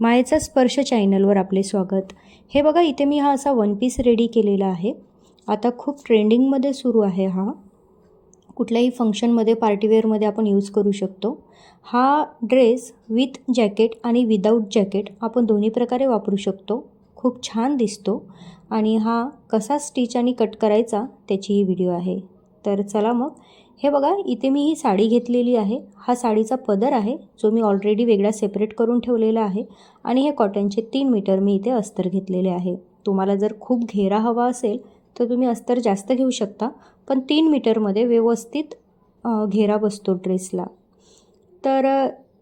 मायेचा स्पर्श चॅनलवर आपले स्वागत. हे बघा इथे मी हा असा वन पीस रेडी केलेला आहे. आता खूप ट्रेंडिंगमध्ये सुरू आहे हा. कुठल्याही फंक्शनमध्ये पार्टीवेअरमध्ये आपण यूज करू शकतो. हा ड्रेस विथ जॅकेट आणि विदाऊट जॅकेट आपण दोन्ही प्रकारे वापरू शकतो. खूप छान दिसतो. आणि हा कसा स्टिच आणि कट करायचा त्याची ही व्हिडिओ आहे. तर चला मग हे बघा इथे मी ही साडी घेतलेली आहे. हा साडीचा पदर आहे जो मी ऑलरेडी वेगळा सेपरेट करून ठेवलेला आहे. आणि हे कॉटनचे तीन मीटर मी इथे अस्तर घेतलेले आहे. तुम्हाला जर खूप घेरा हवा असेल तर तुम्ही अस्तर जास्त घेऊ शकता. पण तीन मीटरमध्ये व्यवस्थित घेरा बसतो ड्रेसला तर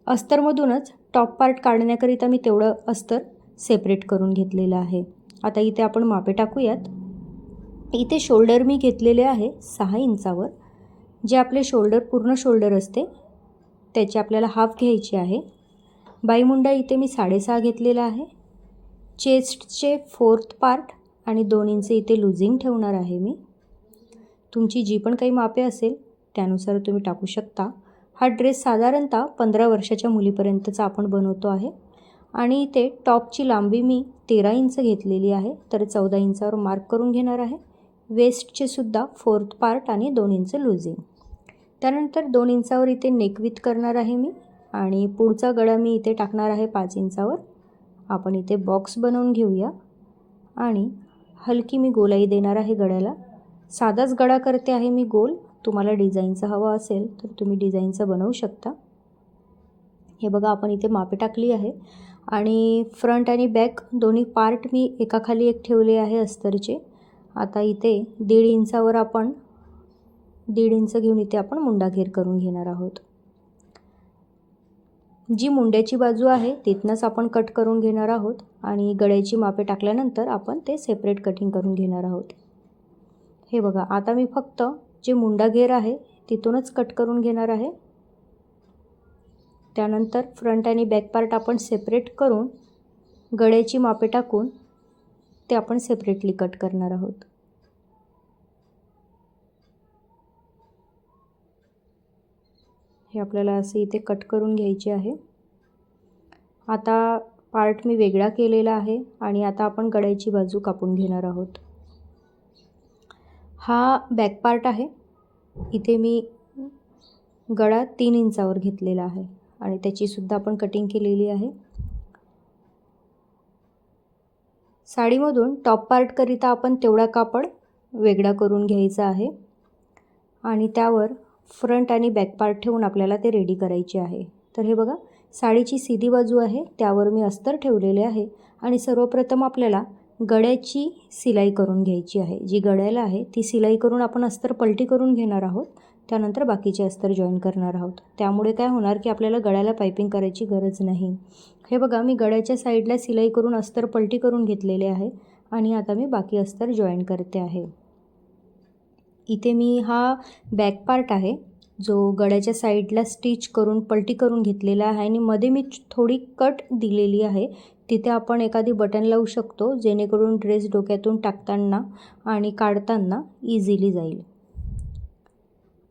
अस्तरमधूनच टॉप पार्ट काढण्याकरिता मी तेवढं अस्तर सेपरेट करून घेतलेलं आहे. आता इथे आपण मापे टाकूयात. इथे शोल्डर मी घेतलेले आहे सहा इंचावर. जे आपले शोल्डर पूर्ण शोल्डर असते त्याची आपल्याला हाफ घ्यायची आहे. बाईमुंडा इथे मी साडेसहा घेतलेला आहे. चेस्टचे फोर्थ पार्ट आणि दोन इंच इथे लुझिंग ठेवणार आहे मी. तुमची जी पण काही मापे असेल त्यानुसार तुम्ही टाकू शकता. हा ड्रेस साधारणतः पंधरा वर्षाच्या मुलीपर्यंतचा आपण बनवतो आहे. आणि इथे टॉपची लांबी मी तेरा इंच घेतलेली आहे तर चौदा इंचावर मार्क करून घेणार आहे. वेस्टचे सुद्धा फोर्थ पार्ट आणि दोन इंच लुझिंग. त्यानंतर दोन इंचावर इथे नेकविथ करणार आहे मी आणि पुढचा गळा मी इथे टाकणार आहे पाच इंचावर. आपण इथे बॉक्स बनवून घेऊया आणि हलकी मी गोलाई देणार आहे गळ्याला. साधाच गळा करते आहे मी गोल. तुम्हाला डिझाईनचा हवा असेल तर तुम्ही डिझाईनचा बनवू शकता. हे बघा आपण इथे मापे टाकली आहे आणि फ्रंट आणि बॅक दोन्ही पार्ट मी एकाखाली एक ठेवले आहे अस्तरचे. आता इथे दीड इंचावर आपण दीड इंच घेऊन इथे आपण मुंडाघेर करून घेणार आहोत. जी मुंड्याची बाजू आहे तिथनंच आपण कट करून घेणार आहोत आणि गळ्याची मापे टाकल्यानंतर आपण ते सेपरेट कटिंग करून घेणार आहोत. हे बघा आता मी फक्त जे मुंडा घेर आहे तिथूनच कट करून घेणार आहे. त्यानंतर फ्रंट आणि बॅक पार्ट आपण सेपरेट करून गळ्याची मापे टाकून ते आपण सेपरेटली कट करणार आहोत. हे आपल्याला असे इथे कट करून घ्यायचे आहे. आता पार्ट मी वेगळा केलेला आहे आणि आता आपण गळ्याची बाजू कापून घेणार आहोत. हा बॅक पार्ट आहे. इथे मी गळा तीन इंचावर घेतलेला आहे आणि त्याचीसुद्धा आपण कटिंग केलेली आहे. साडीमधून टॉप पार्टकरिता आपण तेवढा कापड वेगळा करून घ्यायचा आहे आणि त्यावर फ्रंट आणि बॅक पार्ट ठेवून आपल्याला ते रेडी करायचे आहे. तर हे बघा साडीची सीधी बाजू आहे त्यावर मी अस्तर ठेवलेले आहे आणि सर्वप्रथम आपल्याला गळ्याची सिलाई करून घ्यायची आहे. जी गळ्याला आहे ती सिलाई करून आपण अस्तर पलटी करून घेणार आहोत. त्यानंतर बाकीचे अस्तर जॉईन करणार आहोत. त्यामुळे काय होणार की आपल्याला गळ्याला पायपिंग करायची गरज नाही. हे बघा मी गळ्याच्या साईडला सिलाई करून अस्तर पलटी करून घेतलेले आहे आणि आता मी बाकी अस्तर जॉईन करते आहे. इथे मी हा बॅक पार्ट आहे जो गळ्याच्या साईडला स्टिच करून पलटी करून घेतलेला आहे आणि मध्ये मी थोडी कट दिलेली आहे. तिथे आपण एखादी बटन लावू शकतो जेणेकरून ड्रेस डोक्यातून टाकताना आणि काढताना इझिली जाईल.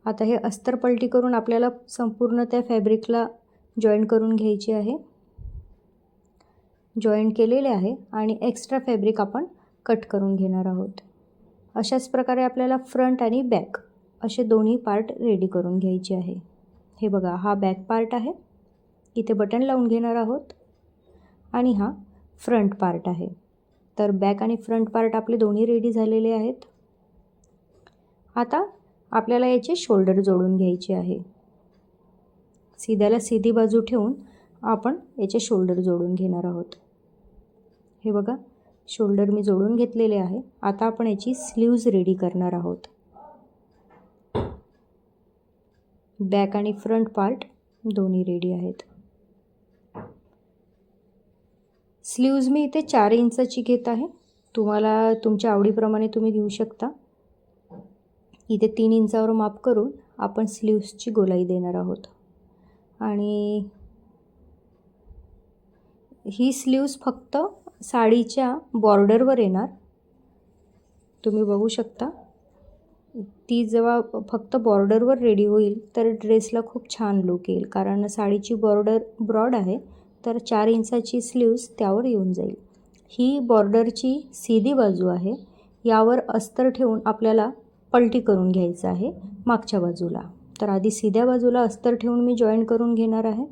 आता हे अस्तर पलटी करून आपल्याला संपूर्ण त्या फॅब्रिकला जॉईन करून घ्यायची आहे. जॉईन केलेले आहे आणि एक्स्ट्रा फॅब्रिक आपण कट करून घेणार आहोत. अशाच प्रकारे आपल्याला फ्रंट आणि बॅक असे दोन्ही पार्ट रेडी करून घ्यायचे आहे. हे बघा हा बॅक पार्ट आहे. इथे बटन लावून घेणार आहोत. आणि हा फ्रंट पार्ट आहे. तर बॅक आणि फ्रंट पार्ट आपले दोन्ही रेडी झालेले आहेत. आता आपल्याला याचे शोल्डर जोडून घ्यायचे आहे. सीध्याला सीधी बाजू ठेवून आपण याचे शोल्डर जोडून घेणार आहोत. हे बघा शोल्डर मी जोडून घेतलेले आहे. आता आपण याची स्लीव्ज रेडी करणार आहोत. बॅक आणि फ्रंट पार्ट दोन्ही रेडी आहेत. स्लीव्ज मी इथे चार इंचाची घेत आहे. तुम्हाला तुमच्या आवडीप्रमाणे तुम्ही घेऊ शकता. इथे तीन इंचावर माप करून आपण स्लीव्सची गोलाई देणार आहोत. आणि ही स्लीव्स फक्त साडीच्या बॉर्डरवर येणार. तुम्ही बघू शकता. ती जेव्हा फक्त बॉर्डरवर रेडी होईल तर ड्रेसला खूप छान लुक येईल. कारण साडीची बॉर्डर ब्रॉड आहे तर चार इंचाची स्लीव्ज त्यावर येऊन जाईल. ही बॉर्डरची सीधी बाजू आहे. यावर अस्तर ठेवून आपल्याला पलटी करून घ्यायचं आहे मागच्या बाजूला. तर आधी सीध्या बाजूला अस्तर ठेवून मी जॉईन करून घेणार आहे.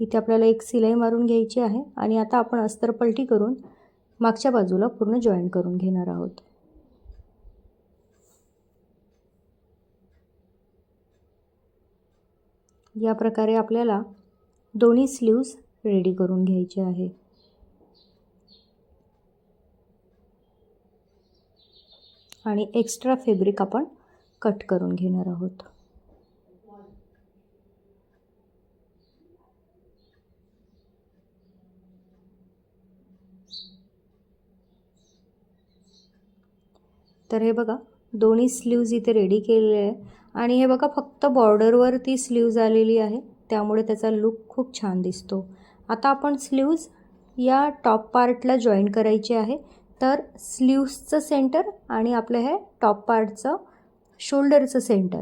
इथे आपल्याला एक सिलाई मारून घ्यायची आहे आणि आता आपण अस्तर पलटी करून मागच्या बाजूला पूर्ण जॉईन करून घेणार आहोत. या प्रकारे आपल्याला दोन्ही स्लीव्ज रेडी करून घ्यायचे आहे. आणि एक्स्ट्रा फॅब्रिक आपण कट करून घेणार आहोत. तर हे बघा दोन्ही स्लीव्ज इथे रेडी केलेले आहे आणि हे बघा फक्त बॉर्डरवर ती स्लीव्ज आलेली आहे. त्यामुळे त्याचा लुक खूप छान दिसतो. आता आपण स्लीव्ज या टॉप पार्टला जॉईन करायचे आहे. तर स्लीव्सचं सेंटर आणि आपलं हे टॉप पार्टचं शोल्डरचं सेंटर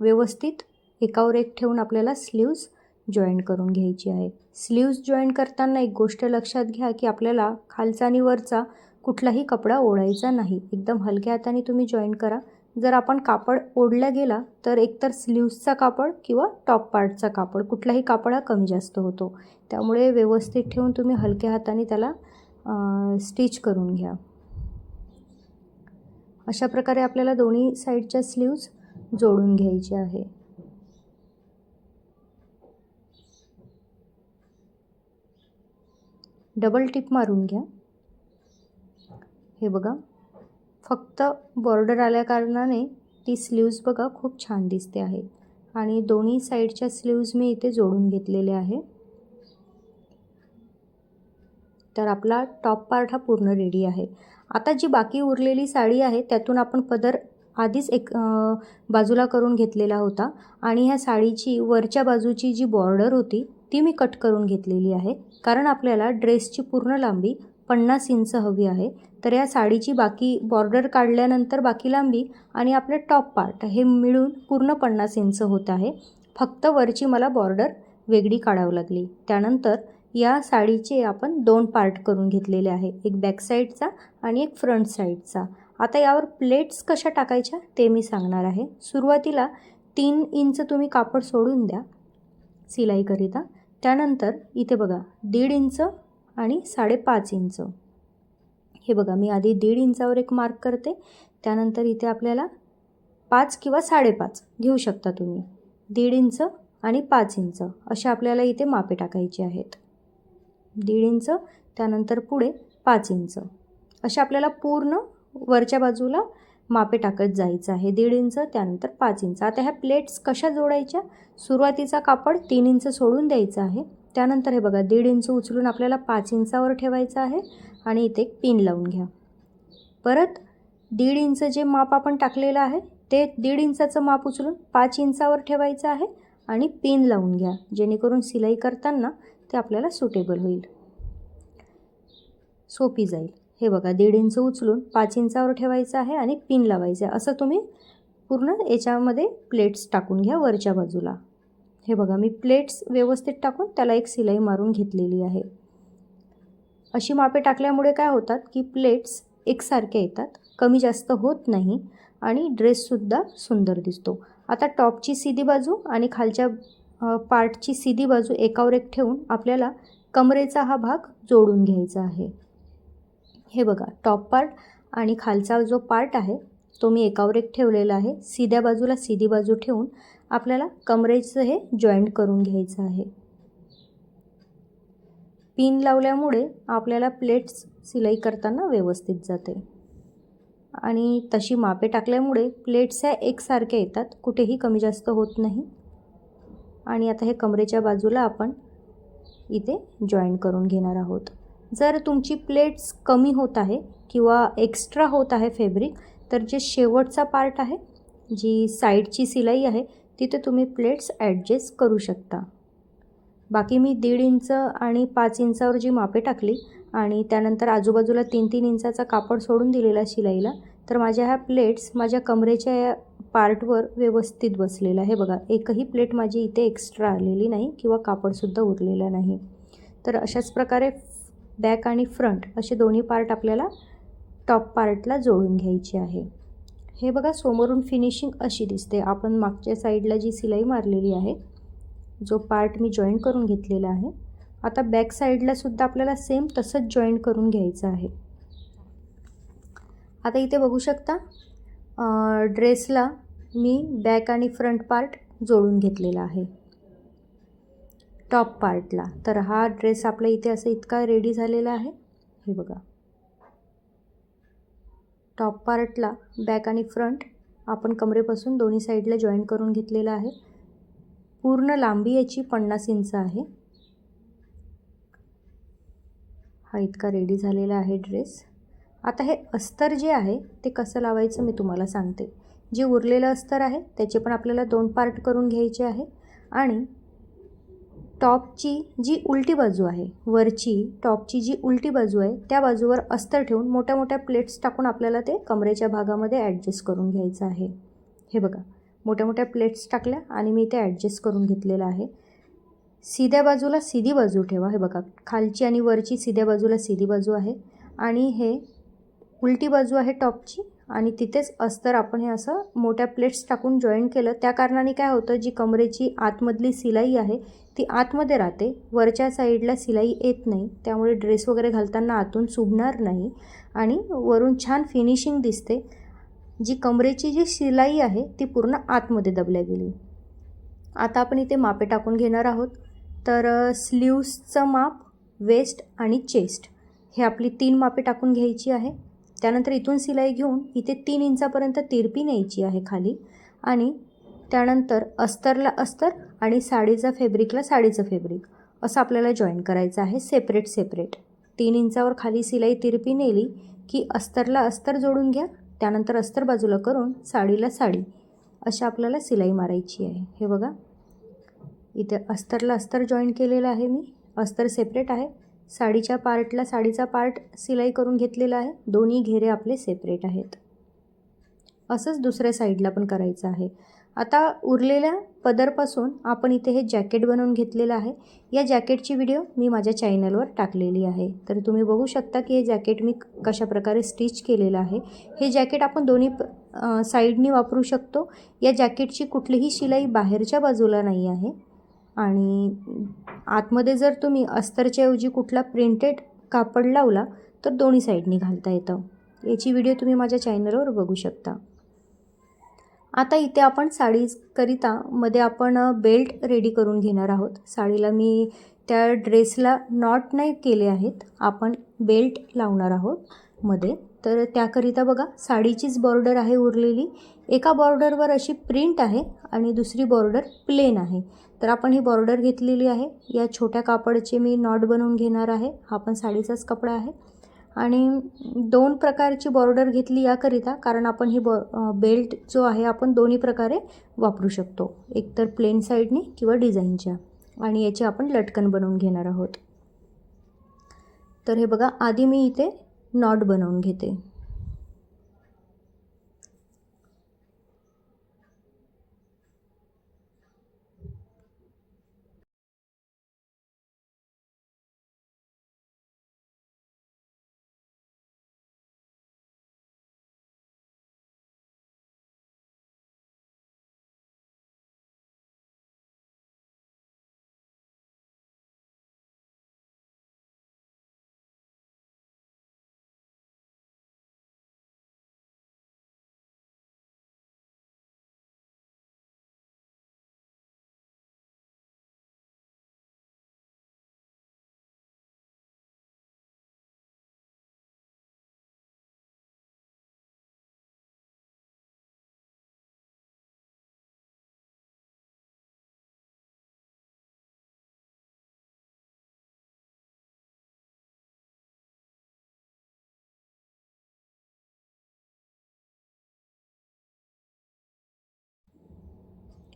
व्यवस्थित एकावर एक ठेवून आपल्याला स्लीव्ज जॉईन करून घ्यायची आहे स्लीव्ज जॉईन करताना एक गोष्ट लक्षात घ्या की आपल्याला खालचा आणि वरचा कुठलाही कपडा ओढायचा नाही. एकदम हलक्या हाताने तुम्ही जॉईन करा. जर आपण कापड ओढला गेला तर एकतर स्लीव्सचा कापड किंवा टॉप पार्टचा कापड कुठलाही कापड हा कमी जास्त होतो. त्यामुळे व्यवस्थित ठेवून तुम्ही हलक्या हाताने त्याला स्टिच करून घ्या. अशा प्रकारे आपल्याला दोन्ही साईडच्या स्लीव्ज जोडून घ्यायचे आहे. डबल टिप मारून घ्या. हे बघा. फक्त बॉर्डर आल्या कारणाने ती स्लीव्ज बघा खूप छान दिसते आहे. आणि दोन्ही साईडच्या स्लीव्ज मी इथे जोडून घेतलेले आहे. तर आपला टॉप पार्ट हा पूर्ण रेडी आहे. आता जी बाकी उरलेली साडी आहे त्यातून आपण पदर आधीच एक बाजूला करून घेतलेला होता. आणि ह्या साडीची वरच्या बाजूची जी बॉर्डर होती ती मी कट करून घेतलेली आहे. कारण आपल्याला ड्रेसची पूर्ण लांबी पन्नास इंच हवी आहे. तर या साडीची बाकी बॉर्डर काढल्यानंतर बाकी लांबी आणि आपले टॉप पार्ट हे मिळून पूर्ण पन्नास इंच होत आहे. फक्त वरची मला बॉर्डर वेगळी काढावी लागली. त्यानंतर या साडीचे आपण दोन पार्ट करून घेतलेले आहे. एक बॅक साईडचा आणि एक फ्रंट साईडचा आता यावर प्लेट्स कशा टाकायच्या ते मी सांगणार आहे. सुरुवातीला तीन इंच तुम्ही कापड सोडून द्या सिलाईकरिता. त्यानंतर इथे बघा दीड इंच आणि साडेपाच इंच हे बघा मी आधी दीड इंचावर एक मार्क करते. त्यानंतर इथे आपल्याला पाच किंवा साडेपाच घेऊ शकता तुम्ही. दीड इंच आणि पाच इंच असे आपल्याला इथे मापे टाकायचे आहेत. दीड इंच त्यानंतर पुढे पाच इंच. असे आपल्याला पूर्ण वरच्या बाजूला मापे टाकत जायचं आहे. दीड इंच त्यानंतर पाच इंच. आता ह्या प्लेट्स कशा जोडायच्या? सुरुवातीचा कापड तीन इंच सोडून द्यायचं आहे. त्यानंतर हे बघा दीड इंच उचलून आपल्याला पाच इंचावर ठेवायचं आहे. आणि इथे एक पिन लावून घ्या. परत दीड इंच जे माप आपण टाकलेलं आहे ते दीड इंचाचं माप उचलून पाच इंचावर ठेवायचं आहे आणि पिन लावून घ्या. जेणेकरून सिलाई करताना ते आपल्याला सुटेबल होईल. सोपी जाईल. हे बघा दीड इंच उचलून पाच इंचावर ठेवायचं आहे आणि पिन लावायचं आहे. असं तुम्ही पूर्ण याच्यामध्ये प्लेट्स टाकून घ्या वरच्या बाजूला. हे बघा मी प्लेट्स व्यवस्थित टाकून त्याला एक सिलाई मारून घेतलेली आहे. अशी मापे टाकल्यामुळे काय होतात की प्लेट्स एकसारख्या येतात कमी जास्त होत नाही आणि ड्रेससुद्धा सुंदर दिसतो. आता टॉपची सीधी बाजू आणि खालच्या पार्टची सीधी बाजू एकावर एक ठेवून आपल्याला कमरेचा हा भाग जोडून घ्यायचा आहे. हे बघा टॉप पार्ट आणि खालचा जो पार्ट आहे तो मी एकावर एक ठेवलेला आहे. सीध्या बाजूला सीधी बाजू ठेवून आपल्याला कमरेचं हे जॉईंट करून घ्यायचं आहे. पिन लावल्यामुळे आपल्याला प्लेट्स सिलाई करताना व्यवस्थित जाते. आणि तशी मापे टाकल्यामुळे प्लेट्स ह्या एकसारख्या येतात कुठेही कमी जास्त होत नाही. आणि आता हे कमरेच्या बाजूला आपण इथे जॉईन करून घेणार आहोत. जर तुमची प्लेट्स कमी होत आहे किंवा एक्स्ट्रा होत आहे फॅब्रिक तर जे शेवटचा पार्ट आहे जी साईडची सिलाई आहे तिथे तुम्ही प्लेट्स ॲडजस्ट करू शकता. बाकी मी दीड इंच आणि पाच इंचावर जी मापे टाकली आणि त्यानंतर आजूबाजूला तीन तीन इंचाचा कापड सोडून दिलेला शिलाईला तर माझ्या ह्या प्लेट्स माझ्या कमरेच्या या पार्टवर व्यवस्थित बसलेलं आहे. बघा एकही प्लेट माझी इथे एक्स्ट्रा आलेली नाही किंवा कापडसुद्धा उरलेला नाही. तर अशाच प्रकारे बॅक आणि फ्रंट असे दोन्ही पार्ट आपल्याला टॉप पार्टला जोडून घ्यायचे आहे. हे बघा समोरून फिनिशिंग अशी दिसते. आपण मागच्या साईडला जी सिलाई मारलेली आहे जो पार्ट मी जॉईन करून घेतलेला आहे. आता बॅक साईडला सुद्धा आपल्याला सेम तसंच जॉईन करून घ्यायचं आहे. आता इथे बघू शकता ड्रेसला मी बॅक आणि फ्रंट पार्ट जोडून घेतलेला आहे. टॉप पार्टला तर हा ड्रेस आपला इथे असं इतका रेडी झालेला आहे. हे बघा. टॉप पार्टला बॅक आणि फ्रंट आपण कमरेपासून दोन्ही साईडला जॉईन करून घेतलेला आहे. पूर्ण लांबी याची पन्नास इंच आहे. हा इतका रेडी झालेला आहे ड्रेस. आता हे अस्तर जे आहे ते कसं लावायचं मी तुम्हाला सांगते. जे उरलेलं अस्तर आहे त्याचे पण आपल्याला दोन पार्ट करून घ्यायचे आहे. आणि टॉपची जी उलटी बाजू आहे वरची टॉपची जी उलटी बाजू आहे त्या बाजूवर अस्तर ठेवून मोठ्या मोठ्या प्लेट्स टाकून आपल्याला ते कमरेच्या भागामध्ये ॲडजस्ट करून घ्यायचं आहे. हे बघा. मोठ्या मोठ्या प्लेट्स टाकल्या आणि मी ते ॲडजस्ट करून घेतलेलं आहे. सीध्या बाजूला सीधी बाजू ठेवा. हे बघा खालची आणि वरची सीध्या बाजूला सीधी बाजू आहे आणि हे उलटी बाजू आहे टॉपची आणि तिथेच अस्तर आपण हे असं मोठ्या प्लेट्स टाकून जॉईन केलं. त्या कारणाने काय होतं जी कमरेची आतमधली सिलाई आहे ती आतमध्ये राहते. वरच्या साईडला सिलाई येत नाही. त्यामुळे ड्रेस वगैरे घालताना आतून सुबणार नाही आणि वरून छान फिनिशिंग दिसते. जी कमरेची जी शिलाई आहे ती पूर्ण आतमध्ये दबल्या गेली. आता आपण इथे मापे टाकून घेणार आहोत. तर स्लीव्सचं माप वेस्ट आणि चेस्ट हे आपली तीन मापे टाकून घ्यायची आहे. त्यानंतर इथून सिलाई घेऊन इथे तीन इंचापर्यंत तिरपी न्यायची आहे खाली. आणि त्यानंतर अस्तरला अस्तर आणि साडीचा फॅब्रिकला साडीचं फॅब्रिक असं आपल्याला जॉईन करायचं आहे सेपरेट सेपरेट तीन इंचावर खाली सिलाई तिरपी नेली की अस्तरला अस्तर जोडून घ्या. त्यानंतर अस्तर बाजूला करून साडीला साडी अशा आपल्याला सिलाई मारायची आहे. हे बघा. इथे अस्तरला अस्तर जॉईन केलेलं आहे मी. अस्तर सेपरेट आहे. साडीच्या पार्टला साडीचा पार्ट सिलाई करून घेतलेला आहे. दोन्ही घेरे आपले सेपरेट आहेत. असंच दुसऱ्या साईडला पण करायचं आहे. आता उरलेल्या पदरपासून आपण इथे हे जॅकेट बनवून घेतलेलं आहे. या जॅकेटची व्हिडिओ मी माझ्या चॅनलवर टाकलेली आहे. तर तुम्ही बघू शकता की हे जॅकेट मी कशा प्रकारे स्टिच केलेलं आहे. हे जॅकेट आपण दोन्ही साईडनी वापरू शकतो. या जॅकेटची कुठलीही शिलाई बाहेरच्या बाजूला नाही आहे. आणि आतमध्ये जर तुम्ही अस्तरच्या ऐवजी कुठला प्रिंटेड कापड लावला तर दोन्ही साईडनी घालता येतं. याची व्हिडिओ तुम्ही माझ्या चॅनलवर बघू शकता. आता इथे आपण साडीकरिता मध्ये आपण बेल्ट रेडी करून घेणार आहोत. साडीला मी त्या ड्रेसला नॉट नाही केले आहेत. आपण बेल्ट लावणार आहोत मध्ये. तर त्याकरिता बघा साडीचीच बॉर्डर आहे उरलेली. एका बॉर्डरवर अशी प्रिंट आहे आणि दुसरी बॉर्डर प्लेन आहे. तर आपण ही बॉर्डर घेतलेली आहे. या छोट्या कापडचे मी नॉट बनवून घेणार आहे. हा पण साडीचाच कपडा आहे. आणि दोन प्रकारची बॉर्डर घेतली याकरिता कारण आपण ही बॉ बेल्ट जो आहे आपण दोन्ही प्रकारे वापरू शकतो. एकतर प्लेन साईडने किंवा डिझाईनच्या. आणि याचे आपण लटकन बनवून घेणार आहोत. तर हे बघा आधी मी इथे नॉट बनवून घेते.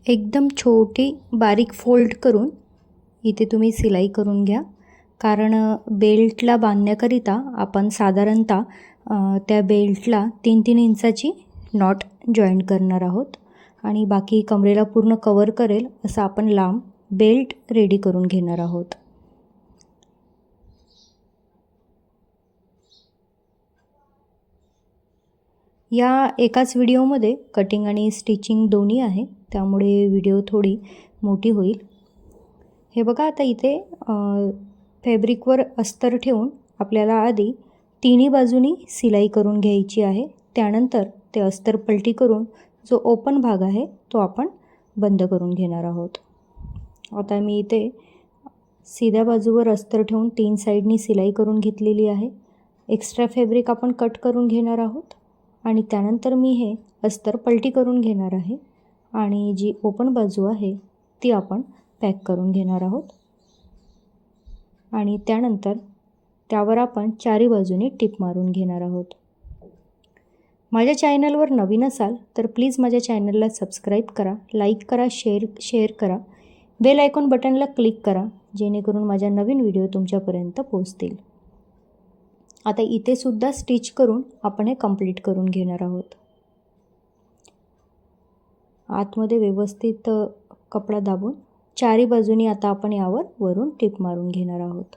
एकदम छोटी बारीक फोल्ड करून इथे तुम्ही सिलाई करून घ्या. कारण बेल्टला बांधण्याकरिता आपण साधारणतः त्या बेल्टला तीन तीन इंचाची नॉट जॉईन करणार आहोत. आणि बाकी कमरेला पूर्ण कवर करेल असं आपण लांब बेल्ट रेडी करून घेणार आहोत. या एकाच व्हिडिओमध्ये कटिंग आणि स्टिचिंग दोन्ही आहे. त्यामुळे व्हिडिओ थोडी मोठी होईल. हे बघा आता इथे फॅब्रिकवर अस्तर ठेवून आपल्याला आधी तिन्ही बाजूनी सिलाई करून घ्यायची आहे. त्यानंतर ते अस्तर पलटी करून जो ओपन भाग आहे तो आपण बंद करून घेणार आहोत. आता मी इथे सीध्या बाजूवर अस्तर ठेवून तीन साईडनी सिलाई करून घेतलेली आहे. एक्स्ट्रा फॅब्रिक आपण कट करून घेणार आहोत. आणि त्यानंतर मी हे अस्तर पलटी करून घेणार आहे. आणि जी ओपन बाजू आहे ती आपण पॅक करून घेणार आहोत. आणि त्यानंतर त्यावर आपण चारी बाजूने टिप मारून घेणार आहोत. माझ्या चॅनलवर नवीन असाल तर प्लीज माझ्या चॅनलला सबस्क्राईब करा लाईक करा शेअर शेअर करा. बेल आयकॉन बटनला क्लिक करा जेणेकरून माझ्या नवीन व्हिडिओ तुमच्यापर्यंत पोहोचतील. आता इथे सुद्धा स्टिच करून आपण हे कंप्लीट करून घेणार आहोत. आतमध्ये व्यवस्थित कपडा दाबून चारी बाजूनी आता आपण यावर वरून टिप मारून घेणार आहोत.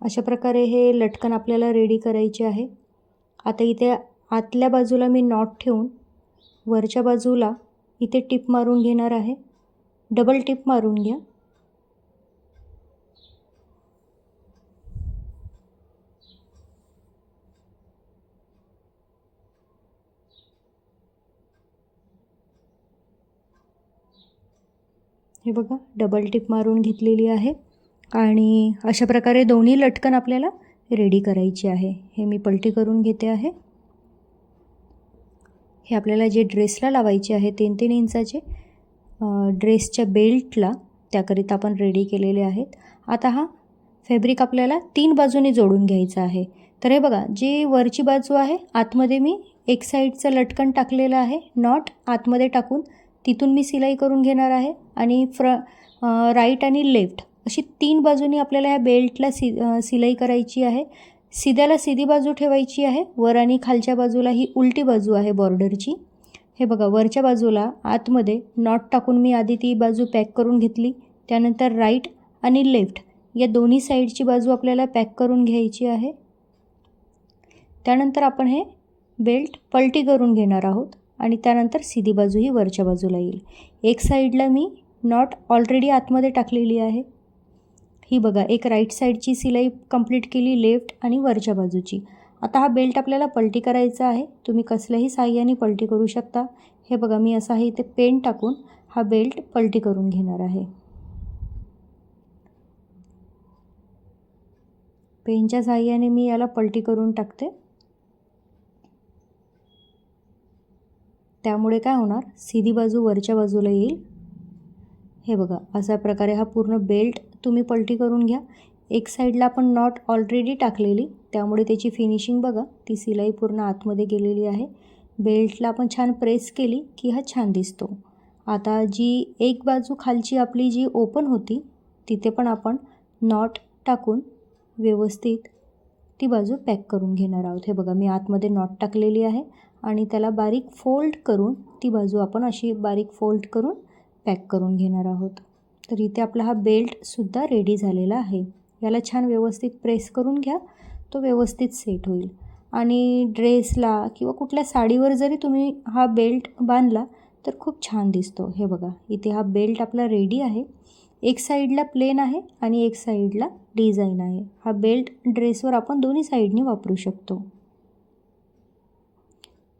अशा प्रकारे हे लटकन आपल्याला रेडी करायचे आहे. आता इथे आतल्या बाजूला मी नॉट ठेवून वरच्या बाजूला इथे टिप मारून घेणार आहे. डबल टिप मारून घ्या. हे बघा डबल टिप मारून घेतलेली आहे आणि अशा प्रकारे दोन्ही लटकन आपल्याला रेडी करायची आहे. हे मी पलटी करून घेते आहे. हे आपल्याला जे ड्रेसला लावायचे आहे तीन तीन इंचाचे ड्रेसच्या बेल्टला त्याकरिता आपण रेडी केलेले आहेत. आता हा फॅब्रिक आपल्याला तीन बाजूने जोडून घ्यायचा आहे. तर हे बघा जी वरची बाजू आहे आतमध्ये मी एक साईडचं लटकन टाकलेलं आहे नॉट आतमध्ये टाकून तिथून मी सिलाई करून घेणार आहे आणि फ्र राईट आणि लेफ्ट अशी तीन बाजूनी आपल्याला ह्या बेल्टला सि सिलाई करायची आहे. सिद्याला सीधी बाजू ठेवायची आहे. वर आणि खालच्या बाजूला ही उलटी बाजू आहे बॉर्डरची हे बघा वरच्या बाजूला आतमध्ये नॉट टाकून मी आधी ती बाजू पॅक करून घेतली. त्यानंतर राईट आणि लेफ्ट या दोन्ही साईडची बाजू आपल्याला पॅक करून घ्यायची आहे. त्यानंतर आपण हे बेल्ट पलटी करून घेणार आहोत आणि त्यानंतर सीधी बाजू ही वरच्या बाजूला येईल. एक साईडला मी नॉट ऑलरेडी आतमध्ये टाकलेली आहे. ही बघा एक राईट साईडची सिलाई कंप्लीट केली लेफ्ट आणि वरच्या बाजूची. आता हा बेल्ट आपल्याला पलटी करायचा आहे. तुम्ही कसल्याही साह्याने पलटी करू शकता. हे बघा मी असं आहे इथे पेन टाकून हा बेल्ट पलटी करून घेणार आहे. पेनच्या साह्याने मी याला पलटी करून टाकते. त्यामुळे काय होणार? सीधी बाजू वरच्या बाजूला येईल. हे बघा अशा प्रकारे हा पूर्ण बेल्ट तुम्ही पलटी करून घ्या. एक साईडला आपण नॉट ऑलरेडी टाकलेली त्यामुळे त्याची फिनिशिंग बघा ती सिलाई पूर्ण आतमध्ये गेलेली आहे. बेल्टला आपण छान प्रेस केली की हा छान दिसतो. आता जी एक बाजू खालची आपली जी ओपन होती तिथे पण आपण नॉट टाकून व्यवस्थित ती बाजू पॅक करून घेणार आहोत. हे बघा मी आतमध्ये नॉट टाकलेली आहे आणि त्याला बारीक फोल्ड करून ती बाजू आपण अशी बारीक फोल्ड करून पॅक करून घेणार आहोत. तर इथे आपला हा बेल्टसुद्धा रेडी झालेला आहे. याला छान व्यवस्थित प्रेस करून घ्या. तो व्यवस्थित सेट होईल. आणि ड्रेसला किंवा कुठल्या साडीवर जरी तुम्ही हा बेल्ट बांधला तर खूप छान दिसतो. हे बघा इथे हा बेल्ट आपला रेडी आहे. एक साईडला प्लेन आहे आणि एक साईडला डिझाईन आहे. हा बेल्ट ड्रेसवर आपण दोन्ही साईडने वापरू शकतो.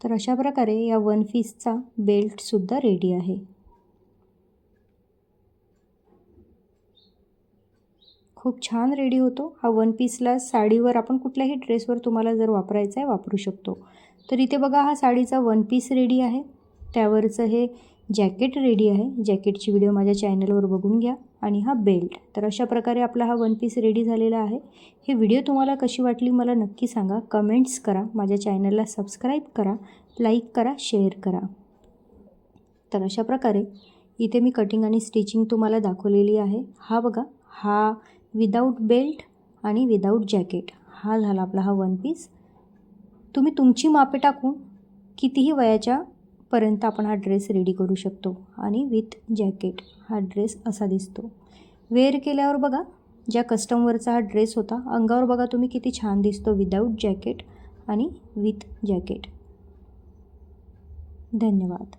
तर अशा प्रकारे या वन पीसचा बेल्टसुद्धा रेडी आहे. खूप छान रेडी होतो. हा वन पीसला साडीवर आपण कुठल्याही ड्रेसवर तुम्हाला जर वापरायचा आहे वापरू शकतो. तर इथे बघा हा साडीचा वन पीस रेडी आहे. त्यावरचं हे जॅकेट रेडी आहे. जॅकेटची व्हिडिओ माझ्या चॅनलवर बघून घ्या. आणि हा बेल्ट. तर अशा प्रकारे आपला हा वन पीस रेडी झालेला आहे. हे व्हिडिओ तुम्हाला कशी वाटली मला नक्की सांगा. कमेंट्स करा. माझ्या चॅनलला सबस्क्राईब करा. लाईक करा. शेअर करा. तर अशा प्रकारे इथे मी कटिंग आणि स्टिचिंग तुम्हाला दाखवलेली आहे. हा बघा. हा विदाऊट बेल्ट आणि विदाऊट जॅकेट. हा झाला आपला हा वन पीस तुम्ही तुमची मापे टाकून कितीही वयाच्या पर्यंत आपण हा ड्रेस रेडी करू शकतो आणि विथ जॅकेट हा ड्रेस असा दिसतो. वेअर केल्यावर बघा ज्या कस्टमवरचा हा ड्रेस होता अंगावर बघा तुम्ही किती छान दिसतो विदाऊट जॅकेट आणि विथ जॅकेट धन्यवाद.